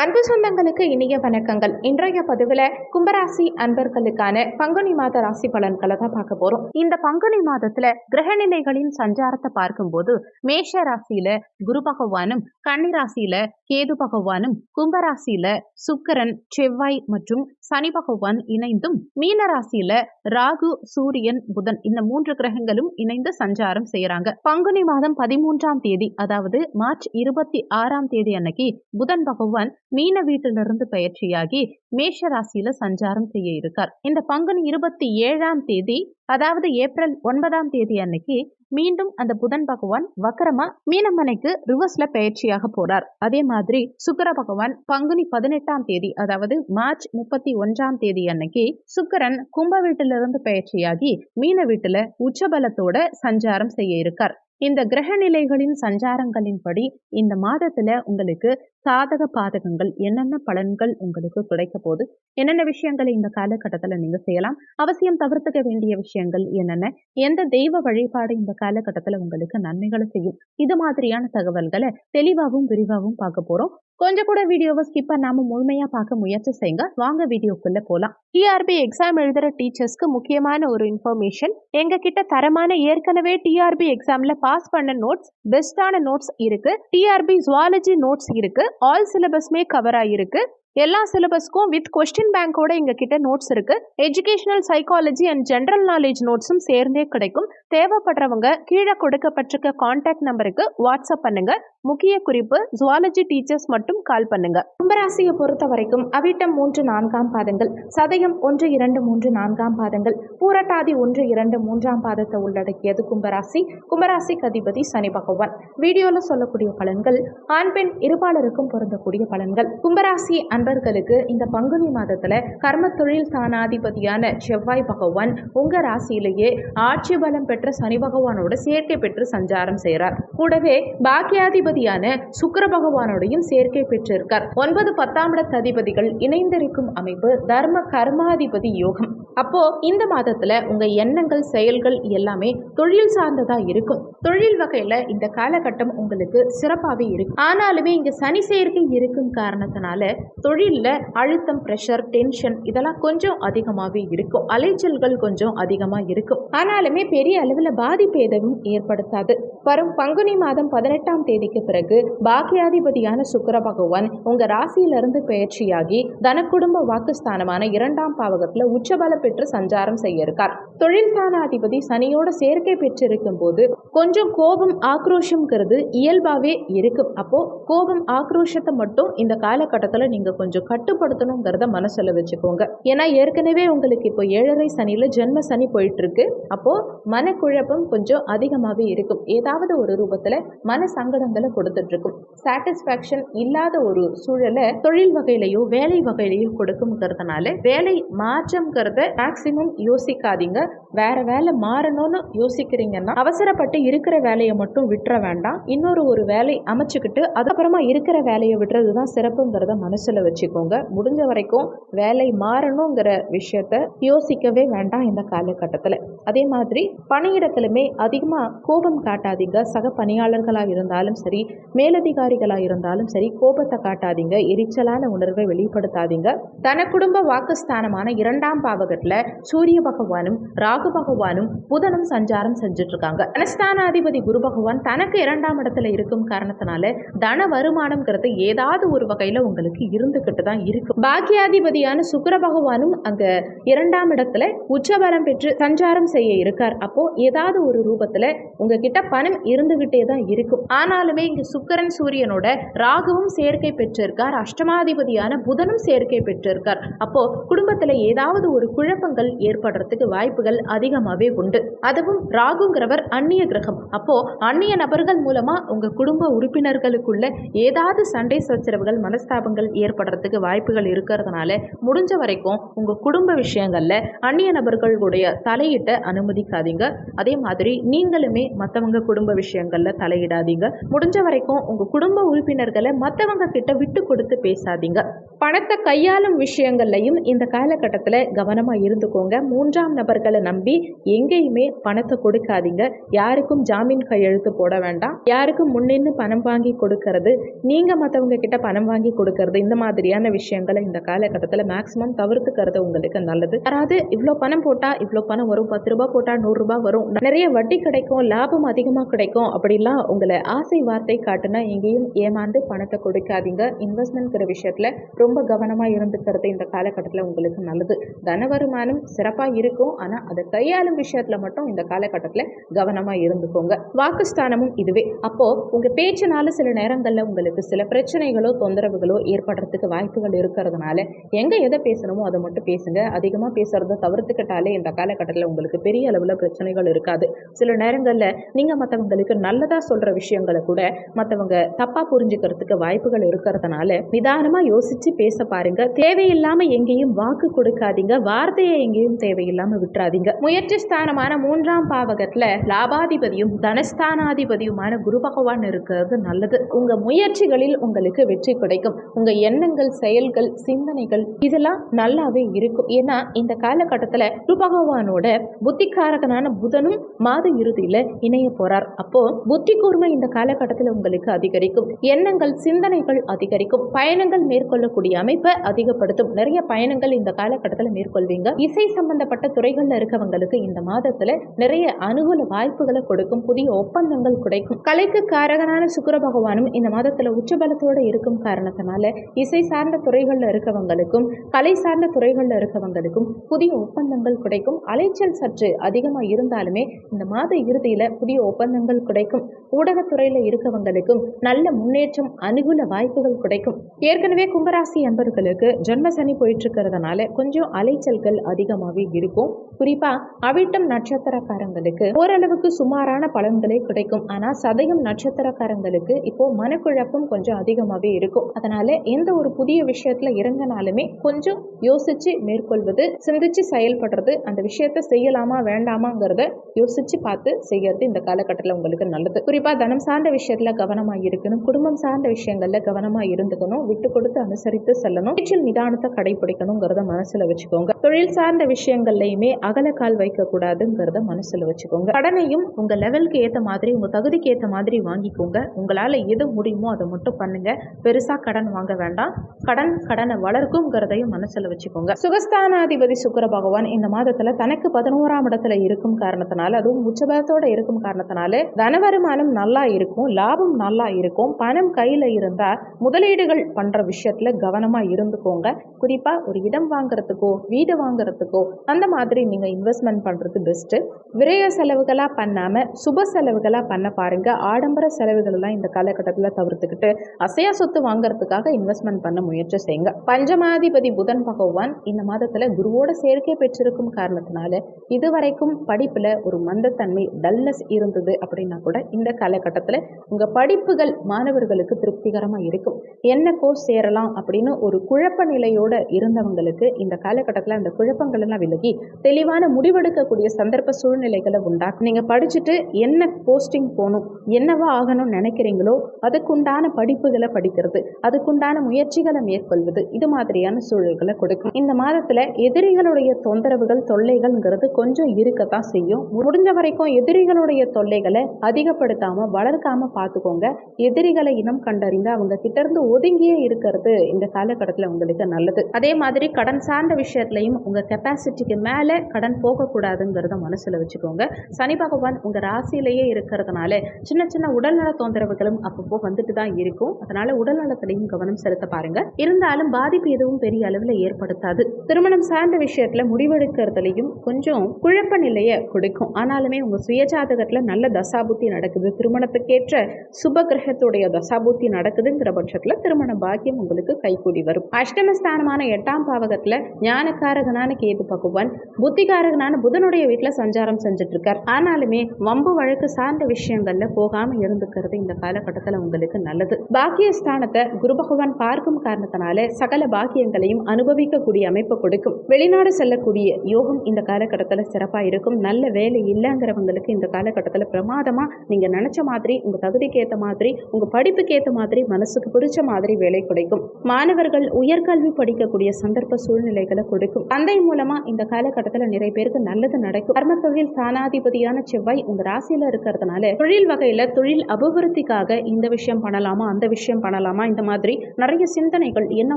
அன்பு சொந்தங்களுக்கு இனிய வணக்கங்கள். இன்றைய பதிவில் கும்பராசி அன்பர்களுக்கான பங்குனி மாத ராசி பலன்களை தான் பார்க்க போறோம். இந்த பங்குனி மாதத்துல கிரகநிலைகளின் சஞ்சாரத்தை பார்க்கும்போது மேஷ ராசியில குரு பகவானும் கன்னிராசியில கேது பகவானும் கும்பராசியில சுக்கரன் செவ்வாய் மற்றும் சனி பகவான் இணைந்தும் மீன ராசியில ராகு சூரியன் புதன் இந்த மூன்று கிரகங்களும் இணைந்து சஞ்சாரம் செய்யறாங்க. பங்குனி மாதம் பதிமூன்றாம் தேதி அதாவது மார்ச் இருபத்தி ஆறாம் தேதி அன்னைக்கு புதன் பகவான் மீன வீட்டிலிருந்து பயிற்சியாகி மேஷ ராசியில சஞ்சாரம் செய்ய இருக்கார். இந்த பங்குனி இருபத்தி ஏழாம் தேதி அதாவது ஏப்ரல் ஒன்பதாம் தேதி அன்னைக்கு மீண்டும் அந்த புதன் பகவான் வக்கரமா மீனமனைக்கு ரிவர்ஸ்ல பயிற்சியாக போறார். அதே மாதிரி சுக்கர பகவான் பங்குனி பதினெட்டாம் தேதி அதாவது மார்ச் முப்பத்தி ஒன்றாம் தேதி அன்னைக்கு சுக்கரன் கும்ப வீட்டிலிருந்து பயிற்சியாகி மீன வீட்டுல உச்சபலத்தோட சஞ்சாரம் செய்ய இருக்கார். இந்த கிரக நிலைகளின் சஞ்சாரங்களின்படி இந்த மாதத்துல உங்களுக்கு சாதக பாதகங்கள் என்னென்ன பலன்கள் உங்களுக்கு கிடைக்க போது என்னென்ன விஷயங்களை இந்த காலகட்டத்தில் நீங்க செய்யலாம் அவசியம் தவிர்த்துக்க வேண்டிய விஷயங்கள் என்னென்ன எந்த தெய்வ வழிபாடு இந்த காலகட்டத்தில் உங்களுக்கு நன்மைகளை செய்யும் இது மாதிரியான தகவல்களை தெளிவாகவும் விரிவாகவும் பார்க்க போறோம். கொஞ்சம் கூட வீடியோவை ஸ்கிப் பண்ணாம முழுமையா பார்க்க முயற்சி செய்யுங்க. வாங்க வீடியோக்குள்ள போலாம். டிஆர்பி எக்ஸாம் எழுதுற டீச்சர்ஸ்க்கு முக்கியமான ஒரு இன்ஃபர்மேஷன் எங்க கிட்ட தரமான ஏற்கனவே டிஆர்பி எக்ஸாம்ல பாஸ் பண்ண நோட்ஸ் பெஸ்டான நோட்ஸ் இருக்கு. டிஆர்பி ஜுவாலஜி நோட்ஸ் இருக்கு. ஆல் சிலபஸ்மே கவர் ஆகிருக்கு எல்லா சிலபஸ்க்கும் வித் கொஸ்டின் பேங்கோட எங்க கிட்ட நோட்ஸ் இருக்கு educational psychology and general knowledge நோட்ஸும் சேர்ந்தே கிடைக்கும். தேவைப்படுறவங்க கீழே கொடுக்கப்பட்டிருக்க கான்டாக்ட் நம்பருக்கு வாட்ஸ்அப் பண்ணுங்க. முக்கிய குறிப்பு ஜுவாலஜி டீச்சர்ஸ் மட்டும் கால் பண்ணுங்க. கும்பராசியை பொறுத்த வரைக்கும் அவிட்டம் மூன்று நான்காம் பாதங்கள் சதயம் ஒன்று இரண்டு மூன்று நான்காம் பாதங்கள் பூரட்டாதி ஒன்று இரண்டு மூன்றாம் பாதத்தை உள்ளடக்கியது கும்பராசி. கும்பராசி அதிபதி சனி பகவான். வீடியோல சொல்லக்கூடிய பலன்கள் ஆண் பெண் இருபாலருக்கும் பொருந்தக்கூடிய பலன்கள். கும்பராசி நண்பர்களுக்கு இந்த பங்குனி மாதத்துல கர்ம தொழில் தானாதிபதியான செவ்வாய் பகவான் உங்க ராசியிலேயே ஆட்சி பலம் பெற்ற சனி பகவானோட சேர்க்கை பெற்று சஞ்சாரம் செய்கிறார் கூடவே பாக்கியாதிபதியான சுக்கர பகவானோடையும் சேர்க்கை பெற்றிருக்கார். ஒன்பது பத்தாம் இடத்து அதிபதிகள் இணைந்திருக்கும் அமைப்பு தர்ம கர்மாதிபதி யோகம். அப்போது இந்த மாதத்தில் உங்கள் எண்ணங்கள் செயல்கள் எல்லாமே தொழில் சார்ந்ததாக இருக்கும். தொழில் வகையில் இந்த காலகட்டம் உங்களுக்கு சிறப்பாகவே இருக்கும். ஆனாலுமே இங்கே சனி சேர்க்கை இருக்கும் காரணத்தினால தொழிலில் அழுத்தம் ப்ரெஷர் டென்ஷன் இதெல்லாம் கொஞ்சம் அதிகமாகவே இருக்கும். அலைச்சல்கள் கொஞ்சம் அதிகமாக இருக்கும். ஆனாலுமே பெரிய அளவில் பாதிப்பு எதுவும் ஏற்படுத்தாது. வரும் பங்குனி மாதம் பதினெட்டாம் தேதிக்கு பிறகு பாக்கியாதிபதியான சுக்கர பகவான் உங்கள் ராசியிலிருந்து பயிற்சியாகி தனக்குடும்ப வாக்குஸ்தானமான இரண்டாம் பாவகத்தில் உச்சபலம் பெற்று சஞ்சாரம் செய்ய இருக்கார். தொழில் ஸ்தானாதிபதி சனியோட சேர்க்கை பெற்றிருக்கும் போது கொஞ்சம் கோபம் ஆக்ரோஷம்ங்கிறது இயல்பாகவே இருக்கும். அப்போ கோபம் ஆக்ரோஷத்தை மட்டும் இந்த காலகட்டத்தில் நீங்க கொஞ்சம் கட்டுப்படுத்தணுங்கிறத மனசுல வச்சுக்கோங்க. ஏன்னா ஏற்கனவே உங்களுக்கு இப்போ ஏழரை சனியில் ஜென்ம சனி போயிட்டு இருக்கு அப்போ மனக்குழப்பம் கொஞ்சம் அதிகமாகவே இருக்கும். ஏதாவது ஒரு ரூபத்தில் மன சங்கடங்களை கொடுத்துட்டு இருக்கும் சாட்டிஸ்ஃபேக்ஷன் இல்லாத ஒரு சூழலை தொழில் வகையிலையோ வேலை வகையிலையோ கொடுக்குங்கிறதுனால வேலை மாற்றம்ங்கிறத மேக்சிமம் யோசிக்காதீங்க. வேற வேலை மாறணும்னு யோசிக்கிறீங்கன்னா அவசரப்பட்டு இருக்கிற வேலையை மட்டும் விட்டுற வேண்டாம். இன்னொரு ஒரு வேலை அமைச்சுக்கிட்டு அதுக்கப்புறமா இருக்கிற வேலையை விடுறது தான் சிறப்புங்கிறத மனசுல வச்சுக்கோங்க. முடிஞ்ச வரைக்கும் வேலை மாறணுங்கிற விஷயத்த யோசிக்கவே வேண்டாம் இந்த காலகட்டத்தில். அதே மாதிரி பணியிடத்திலுமே அதிகமாக கோபம் காட்டாதீங்க. சக பணியாளர்களாக இருந்தாலும் சரி மேலதிகாரிகளாக இருந்தாலும் சரி கோபத்தை காட்டாதீங்க. எரிச்சலான உணர்வை வெளிப்படுத்தாதீங்க. தன குடும்ப வாக்குஸ்தானமான இரண்டாம் பாவகத்தில் சூரிய பகவானும் ராகு பகவானும் புதனும் சஞ்சாரம் செஞ்சுட்டு இருக்காங்க தனஸ்தானாதிபதி குரு பகவான் தனக்கு இரண்டாம் இடத்துல இருக்கும் காரணத்தினால தன வருமானம்ங்கிறது ஏதாவது ஒரு வகையில உங்களுக்கு இருந்துகிட்டு தான் இருக்கு. பாக்கியாதிபதியான சுக்கிர பகவானும் அங்க இரண்டாம் இடத்துல உச்சபலம் பெற்று சஞ்சாரம் செய்ய இருக்கார். அப்போ ஏதாவது ஒரு ரூபத்துல உங்ககிட்ட பணம் இருந்துகிட்டே தான் இருக்கும். ஆனாலுமே இங்க சுக்கரன் சூரியனோட ராகுவும் சேர்க்கை பெற்றிருக்கார். அஷ்டமாதிபதியான புதனும் சேர்க்கை பெற்றிருக்கார். அப்போ குடும்பத்துல ஏதாவது ஒரு குழப்பங்கள் ஏற்படுறதுக்கு வாய்ப்புகள் அதிகமாகவே உண்டு. அதுவும் ராகுங்கிறவர் அந்நிய கிரகம். அப்போ அந்நிய நபர்கள் மூலமா உங்க குடும்ப உறுப்பினர்களுக்குள்ள ஏதாவது சண்டை சச்சரவுகள் மனஸ்தாபங்கள் ஏற்படுறதுக்கு வாய்ப்புகள் இருக்கிறதுனால முடிஞ்ச வரைக்கும் உங்க குடும்ப விஷயங்கள்ல அந்நிய நபர்களுடைய தலையிட்ட அனுமதிக்காதீங்க. அதே மாதிரி நீங்களுமே மற்றவங்க குடும்ப விஷயங்கள்ல தலையிடாதீங்க. முடிஞ்ச வரைக்கும் உங்க குடும்ப உறுப்பினர்களை மற்றவங்க கிட்ட விட்டு கொடுத்து பேசாதீங்க. பணத்தை கையாளும் விஷயங்கள்லையும் இந்த காலகட்டத்தில் கவனமாக இருந்துக்கோங்க. மூன்றாம் நபர்களை நம்பி எங்கேயுமே பணத்தை கொடுக்காதீங்க. யாருக்கும் ஜாமீன் கையெழுத்து போட வேண்டாம். யாருக்கும் முன்னின்னு பணம் வாங்கி கொடுக்கறது நீங்கள் மற்றவங்க கிட்ட பணம் வாங்கி கொடுக்கறது இந்த மாதிரியான விஷயங்களை இந்த காலகட்டத்தில் மேக்ஸிமம் தவிர்த்துக்கிறது உங்களுக்கு நல்லது. யாராவது இவ்வளோ பணம் போட்டால் இவ்வளோ பணம் வரும் பத்து ரூபா போட்டால் நூறுரூபா வரும். நிறைய வட்டி கிடைக்கும் லாபம் அதிகமாக கிடைக்கும் அப்படிலாம் உங்களை ஆசை வார்த்தை காட்டுனா எங்கேயும் ஏமாந்து பணத்தை கொடுக்காதீங்க. இன்வெஸ்ட்மெண்ட்ங்கிற விஷயத்தில் ரொம்ப கவனமாக இருந்துக்கிறது இந்த காலகட்டத்தில் உங்களுக்கு நல்லது. தனவர வருமானம் சிறப்பாக இருக்கும். ஆனால் அதை கையாளும் விஷயத்தில் மட்டும் இந்த காலகட்டத்தில் கவனமாக இருந்துக்கோங்க. வாக்குஸ்தானமும் இதுவே. அப்போது உங்கள் பேச்சினால சில நேரங்களில் உங்களுக்கு சில பிரச்சனைகளோ தொந்தரவுகளோ ஏற்படுறதுக்கு வாய்ப்புகள் இருக்கிறதுனால எங்கே எதை பேசணுமோ அதை மட்டும் பேசுங்க. அதிகமாக பேசுகிறத தவிர்த்துக்கிட்டாலே இந்த காலகட்டத்தில் உங்களுக்கு பெரிய அளவில் பிரச்சனைகள் இருக்காது. சில நேரங்களில் நீங்கள் மற்றவங்களுக்கு நல்லதாக சொல்கிற விஷயங்களை கூட மற்றவங்க தப்பாக புரிஞ்சுக்கிறதுக்கு வாய்ப்புகள் இருக்கிறதுனால நிதானமாக யோசித்து பேச பாருங்க. தேவையில்லாமல் எங்கேயும் வாக்கு கொடுக்காதீங்க. வார்த்தையை எங்கேயும் தேவையில்லாமல் விட்டுறாதீங்க. முயற்சி ஸ்தானமான மூன்றாம் பாவகத்தில் லாபாதிபதியும் தனஸ்தானாதிபதியுமான குரு பகவான் இருக்கிறது நல்லது. உங்கள் முயற்சிகளில் உங்களுக்கு வெற்றி கிடைக்கும். உங்கள் எண்ணங்கள் செயல்கள் சிந்தனைகள் இதெல்லாம் நல்லாவே இருக்கும். ஏன்னா இந்த காலகட்டத்தில் குரு பகவானோட புத்திகாரகனான புதனும் மாத இறுதியில் இணைய போகிறார் அப்போ புத்தி கூர்மை இந்த காலகட்டத்தில் உங்களுக்கு அதிகரிக்கும். எண்ணங்கள் சிந்தனைகள் அதிகரிக்கும். பயணங்கள் மேற்கொள்ளக்கூடிய அமைப்பை அதிகப்படுத்தும். நிறைய பயணங்கள் இந்த காலகட்டத்தில் மேற்கொள்வீங்க. இசை சம்பந்தப்பட்ட துறைகள்ல இருக்கவங்களுக்கு இந்த மாதத்துல நிறைய அனுகூல வாய்ப்புகளை கொடுக்கும் புதிய ஒப்பந்தங்கள் கிடைக்கும். கலைக்கு காரகனான சுக்கர பகவானும் இந்த மாதத்துல உச்சபலத்தோட இருக்கும் காரணத்தினால இசை சார்ந்த துறைகள்ல இருக்கவங்களுக்கும் கலை சார்ந்த துறைகள்ல இருக்கவங்களுக்கும் புதிய ஒப்பந்தங்கள் கிடைக்கும். அலைச்சல் சற்று அதிகமா இருந்தாலுமே இந்த மாத இறுதியில புதிய ஒப்பந்தங்கள் கிடைக்கும். ஊடகத்துறையில் இருக்கவங்களுக்கும் நல்ல முன்னேற்றம் அனுகூல வாய்ப்புகள் கிடைக்கும். ஏற்கனவே கும்பராசி அன்பர்களுக்கு ஜென்ம சனி போயிட்டு இருக்கிறதுனால கொஞ்சம் அலைச்சல்கள் அதிகமாகவே இருக்கும். குறிப்பாக அவிட்டம் நட்சத்திரக்காரங்களுக்கு ஓரளவுக்கு சுமாரான பலன்களே கிடைக்கும். ஆனால் சதயம் நட்சத்திரக்காரங்களுக்கு இப்போ மனக்குழப்பம் கொஞ்சம் அதிகமாகவே இருக்கும். அதனால எந்த ஒரு புதிய விஷயத்துல இறங்கினாலுமே கொஞ்சம் யோசிச்சு மேற்கொள்வது சிந்திச்சு செயல்படுறது அந்த விஷயத்த செய்யலாமா வேண்டாமாங்கிறத யோசிச்சு பார்த்து செய்யறது இந்த காலகட்டத்தில் உங்களுக்கு நல்லது. குறிப்பாக தனம் சார்ந்த விஷயத்துல கவனமாக இருக்கணும். குடும்பம் சார்ந்த விஷயங்கள்ல கவனமாக இருந்துக்கணும். விட்டு கொடுத்து அனுசரித்து செல்லணும். நிதானத்தை கடைபிடிக்கணுங்கிறத மனசுல வச்சுக்கோங்க. தொழில் சார்ந்த விஷயங்கள்லையுமே அகலக்கால் வைக்க மனசில் மனசுல வச்சுக்கோங்க. கடனையும் உங்க லெவலுக்கு ஏற்ற மாதிரி உங்கள் தகுதிக்கு ஏற்ற மாதிரி வாங்கிக்கோங்க. உங்களால எது முடியுமோ அதை மட்டும் பண்ணுங்க. பெருசா கடன் வாங்க வேண்டாம். கடன் கடனை வளர்க்குங்கிறதையும் மனசுல வச்சுக்கோங்க. சுகஸ்தானாதிபதி சுக்கர பகவான் இந்த மாதத்துல தனக்கு பதினோராம் இடத்துல இருக்கும் காரணத்தினால அதுவும் உச்சபலத்தோட இருக்கும் காரணத்தினால தன வருமானம் நல்லா இருக்கும் லாபம் நல்லா இருக்கும். பணம் கையில இருந்தா முதலீடுகள் பண்ற விஷயத்துல கவனமா இருந்துக்கோங்க. குறிப்பா ஒரு இடம் வாங்குறதுக்கோ வீடு வாங்குறதுக்கோ அந்த மாதிரி நீங்க இன்வெஸ்ட்மெண்ட் பண்றது பெஸ்ட்டு விரய செலவுகளா பண்ணாம சுப செலவுகளா பண்ண பாருங்க. ஆடம்பர செலவுகளெல்லாம் இந்த காலகட்டத்தில் தவிர்த்துக்கிட்டு அசையா சொத்து வாங்குறதுக்காக இன்வெஸ்ட்மெண்ட் பண்ண முயற்சி செய்யுங்க. பஞ்சமாதிபதி புதன் பகவான் இந்த மாதத்தில் குருவோட சேர்க்கை பெற்றிருக்கும் காரணத்தினால இதுவரைக்கும் படிப்புல ஒரு மந்தத்தன்மை டல்னஸ் இருந்தது அப்படின்னா கூட இந்த காலகட்டத்தில் உங்க படிப்புகள் மாணவர்களுக்கு திருப்திகரமா இருக்கும். என்ன கோர்ஸ் சேரலாம் அப்படின்னு ஒரு குழப்ப நிலையோட இருந்தவங்களுக்கு இந்த காலகட்டத்தில் அந்த குழப்பங்கள் எல்லாம் விலகி தெளிவான முடிவெடுக்கக்கூடிய சந்தர்ப்ப சூழ்நிலைகளை உண்டாக்கும் நீங்கள் படிச்சுட்டு என்ன போஸ்டிங் போகணும் என்னவா ஆகணும்னு நினைக்கிறீங்களோ அதுக்குண்டான படிப்புகளை படிக்கிறது அதுக்குண்டான முயற்சிகளை மேற்கொள்வது இது மாதிரியான சூழல்களை கொடுக்கும். இந்த மாதத்துல எதிரிகளுடைய தொந்தரவுகள் தொல்லைகள்ங்கிறது கொஞ்சம் இருக்கத்தான் செய்யும். முடிஞ்ச வரைக்கும் எதிரிகளுடைய தொல்லைகளை அதிகப்படுத்தாமல் வளர்க்காம பார்த்துக்கோங்க. எதிரிகளை இனம் கண்டறிந்து அவங்க கிட்ட இருந்து ஒதுங்கியே இருக்கிறது இந்த காலகட்டத்தில் உங்களுக்கு நல்லது. அதே மாதிரி கடன் சார்ந்த விஷயத்துலையும் உங்கள் கெப்பாசிட்டிக்கு மேலே கடன் போகக்கூடாதுங்கிறத மனசில் வச்சுக்கோங்க. சனி பகவான் உங்கள் ராசியிலேயே இருக்கிறதுனால சின்ன சின்ன உடல்நல தொந்தரவுகளும் அப்பப்போ வந்துட்டு தான் இருக்கும். அதனால உடல்நலத்திலையும் கவனம் செலுத்த பாருங்க. இருந்தாலும் பாதிப்பு எதுவும் பெரிய அளவில் ஏற்படுத்தாது. திருமணம் சார்ந்த விஷயத்தில் முடிவெடுக்கிறதுலையும் கொஞ்சம் குழப்ப நிலையை கொடுக்கும். ஆனாலுமே உங்கள் சுயஜாதகத்தில் நல்ல தசாபுத்தி நடக்குது. திருமணத்துக்கேற்ற சுப கிரகத்துடைய தசாபுத்தி நடக்குதுங்கிற பட்சத்தில் திருமண பாக்கியம் உங்களுக்கு கைகூடி வரும். அஷ்டமஸ்தானமான எட்டாம் பாவகத்தில் ஞானக்காரகம் ஞானக்காரகனான கேட்டு பகவான் புத்திகாரகனான புதனுடைய வீட்டில் சஞ்சாரம் செஞ்சுட்டு இருக்கார் ஆனாலுமே வம்பு வழக்கு சார்ந்த விஷயங்கள்ல போகாம இருந்துக்கிறது இந்த காலகட்டத்துல உங்களுக்கு நல்லது. பாக்கியஸ்தானத்தை குரு பகவான் பார்க்கும் காரணத்தினால சகல பாக்கியங்களையும் அனுபவிக்கக்கூடிய அமைப்பு கொடுக்கும். வெளிநாடு செல்லக்கூடிய யோகம் இந்த காலகட்டத்தில் சிறப்பாக இருக்கும். நல்ல வேலை இல்லைங்கிறவங்களுக்கு இந்த காலகட்டத்தில் பிரமாதமாக நீங்கள் நினச்ச மாதிரி உங்கள் தகுதிக்கு ஏற்ற மாதிரி உங்கள் படிப்புக்கு ஏற்ற மாதிரி மனசுக்கு பிடிச்ச மாதிரி வேலை கிடைக்கும். மாணவர்கள் உயர்கல்வி படிக்கக்கூடிய சந்தர்ப்ப சூழ்நிலைகளை கொடுக்கும். சந்தை மூலமா இந்த காலகட்டத்தில் நிறைய பேருக்கு நல்லது நடக்கும். கர்ம தொழில் ஸ்தானாதிபதியான செவ்வாய் உங்க ராசியில இருக்கிறதுனால தொழில் வகையில தொழில் அபிவிருத்திக்காக இந்த விஷயம் பண்ணலாமா அந்த விஷயம் பண்ணலாமா இந்த மாதிரி நிறைய சிந்தனைகள் என்ன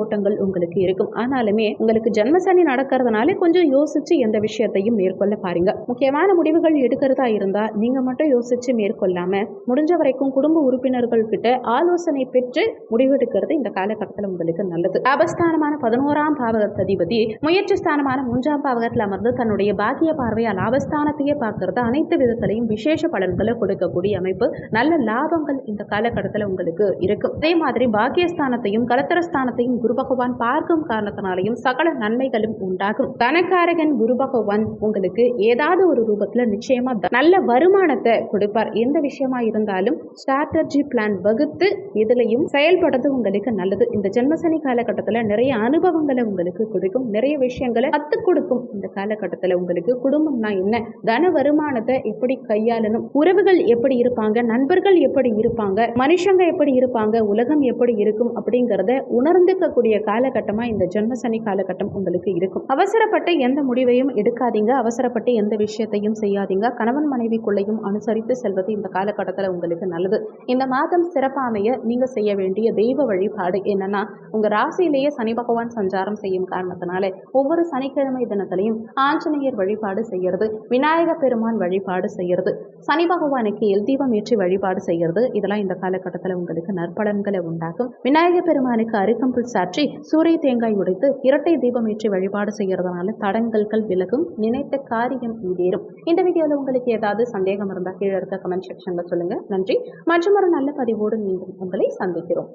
ஓட்டங்கள் உங்களுக்கு இருக்கும். ஆனாலுமே உங்களுக்கு ஜென்மசனி நடக்கிறதுனால கொஞ்சம் யோசிச்சு எந்த விஷயத்தையும் மேற்கொள்ள பாருங்க. முக்கியமான முடிவுகள் எடுக்கிறதா இருந்தா நீங்க மட்டும் யோசிச்சு மேற்கொள்ளாம முடிஞ்ச வரைக்கும் குடும்ப உறுப்பினர்கள் கிட்ட ஆலோசனை பெற்று முடிவெடுக்கிறது இந்த காலகட்டத்தில் உங்களுக்கு நல்லது. அபஸ்தானமான பதினோராம் பாவகத்ததிபதி முயற்சி ஸ்தானமான மூன்றாம் பாவகத்தில் அமர்ந்து தன்னுடைய பாக்கிய பார்வையால் லாபஸ்தானத்தையே பார்க்கறது. அனைத்து விதத்திலையும் விசேஷ பலன்களை கொடுக்கக்கூடிய அமைப்பு. நல்ல லாபங்கள் இந்த காலகட்டத்தில் உங்களுக்கு இருக்கும். அதே மாதிரி பாக்கியஸ்தானத்தையும் கலத்தரஸ்தானத்தையும் குரு பகவான் பார்க்கும் காரணத்தினாலையும் சகல நன்மைகளும் உண்டாகும். தனக்காரகன் குரு பகவான் உங்களுக்கு ஏதாவது ஒரு ரூபத்தில் நிச்சயமா நல்ல வருமானத்தை கொடுப்பார். எந்த விஷயமா இருந்தாலும் ஸ்ட்ராட்டஜி பிளான் வகுத்து இதுலையும் செயல்படுறது உங்களுக்கு நல்லது. இந்த ஜென்மசனி காலகட்டத்தில் நிறைய அனுபவங்களை உங்களுக்கு கொடுக்கும். நிறைய விஷயங்கள் கற்றுக் கொடுக்கும். இந்த காலகட்டத்தில் உங்களுக்கு குடும்பம்னா என்ன? தன வருமானத்தை எப்படி கையாளணும்? உறவுகள் எப்படி இருப்பாங்க? நண்பர்கள் எப்படி இருப்பாங்க? மனுஷங்க எப்படி இருப்பாங்க? உலகம் எப்படி இருக்கும்? அப்படிங்கிறத உணர்ந்துக்கக்கூடிய காலகட்டமா இந்த ஜென்மசனி காலகட்டம் உங்களுக்கு இருக்கும். அவசரப்பட்டு எந்த முடிவையும் எடுக்காதீங்க. அவசரப்பட்டு எந்த விஷயத்தையும் செய்யாதீங்க. கணவன் மனைவிக்குள்ளையும் அனுசரித்து செல்வது இந்த காலகட்டத்தில் உங்களுக்கு நல்லது. இந்த மாதம் சிறப்பாமைய நீங்க செய்ய வேண்டிய தெய்வ வழிபாடு என்னன்னா உங்க ராசியிலேயே சனி பகவான் சஞ்சாரம் செய்யும் காரணத்தினால ஒவ்வொரு சனிக்கிழமை தினத்திலையும் ஆஞ்சநேயர் வழிபாடு செய்யறது விநாயக பெருமான் வழிபாடு செய்யறது சனி பகவானுக்கு எல் தீபம் ஏற்றி வழிபாடு செய்யறது இதெல்லாம் இந்த காலகட்டத்தில் உங்களுக்கு நற்பலன்களை உண்டாக்கும். விநாயக பெருமானுக்கு அருகம்புல் சாற்றி சூரிய தேங்காய் உடைத்து இரட்டை தீபம் ஏற்றி வழிபாடு செய்கிறதுனால தடங்கல்கள் விலகும் நினைத்த காரியம் ஈடேறும். இந்த வீடியோவில் உங்களுக்கு ஏதாவது சந்தேகம் இருந்தால் கீழே இருக்க கமெண்ட் செக்ஷன்ல சொல்லுங்க. நன்றி. மற்றும் ஒரு நல்ல பதிவோடு மீண்டும் உங்களை சந்திக்கிறோம்.